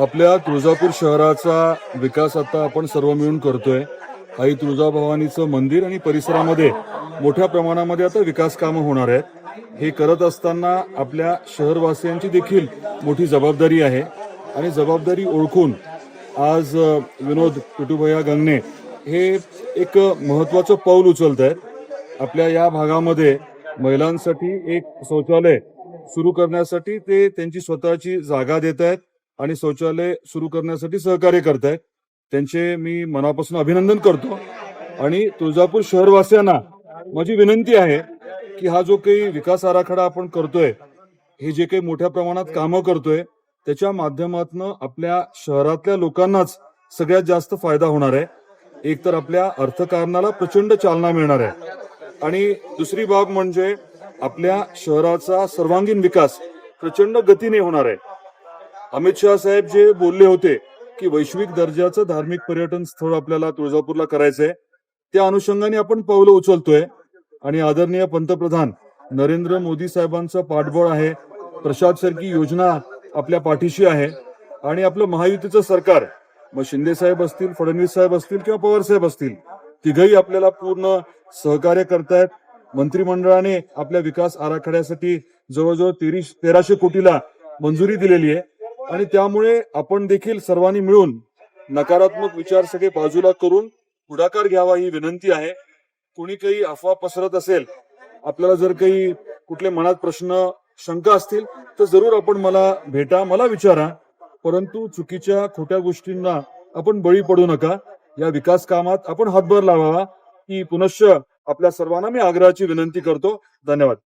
आपल्या तुळजापूर शहराचा विकास आता आपण सर्व मिळून करतोय. आई तुळजाभवानीचं मंदिर आणि परिसरामध्ये मोठ्या प्रमाणामध्ये आता विकास कामं होणार आहेत. हे करत असताना आपल्या शहरवासियांची देखील मोठी जबाबदारी आहे. आणि जबाबदारी ओळखून आज विनोद पिटूभया गंगणे हे एक महत्वाचं पाऊल उचलत आहेत आपल्या या भागामध्ये महिलांसाठी एक शौचालय सुरू करण्यासाठी ते त्यांची स्वतःची जागा देत आहेत आणि शौचालय सुरू करण्यासाठी सहकार्य करत आहेत त्यांचे मी मनापासून अभिनंदन करतो. आणि तुळजापूर शहरवासियांना माझी विनंती आहे की हा जो काही विकास आराखडा आपण करतोय हे जे काही मोठ्या प्रमाणात कामं करतोय त्याच्या माध्यमातून आपल्या शहरातल्या लोकांनाच सगळ्यात जास्त फायदा होणार आहे. एक तर आपल्या अर्थकारणाला प्रचंड चालना मिळणार आहे. आणि दुसरी बाब म्हणजे आपल्या शहराचा सर्वांगीण विकास प्रचंड गतीने होणार आहे. अमित शहा साहेब जे बोलले होते की वैश्विक दर्जाचं धार्मिक पर्यटन स्थळ आपल्याला तुळजापूरला करायचंय त्या अनुषंगाने आपण पावलं उचलतोय. आणि आदरणीय पंतप्रधान नरेंद्र मोदी साहेबांचं पाठबळ आहे प्रसाद सारखी योजना आपल्या पाठीशी आहे. आणि आपलं महायुतीचं सरकार मग शिंदे साहेब असतील फडणवीस साहेब असतील किंवा पवार साहेब असतील तिघही आपल्याला पूर्ण सहकार्य करतायत. मंत्रिमंडळाने आपल्या विकास आराखड्यासाठी जवळजवळ तेराशे कोटीला मंजुरी दिलेली आहे. आणि त्यामुळे आपण देखील सर्वांनी मिळून नकारात्मक विचार सगळे बाजूला करून पुढाकार घ्यावा ही विनंती आहे. कोणी काही अफवा पसरत असेल आपल्याला जर काही कुठले मनात प्रश्न शंका असतील तर जरूर आपण मला भेटा मला विचारा. परंतु चुकीच्या खोट्या गोष्टींना आपण बळी पडू नका. या विकास कामात आपण हातभार लावावा. ही पुनश्च आपल्या सर्वांना मी आग्रहाची विनंती करतो. धन्यवाद.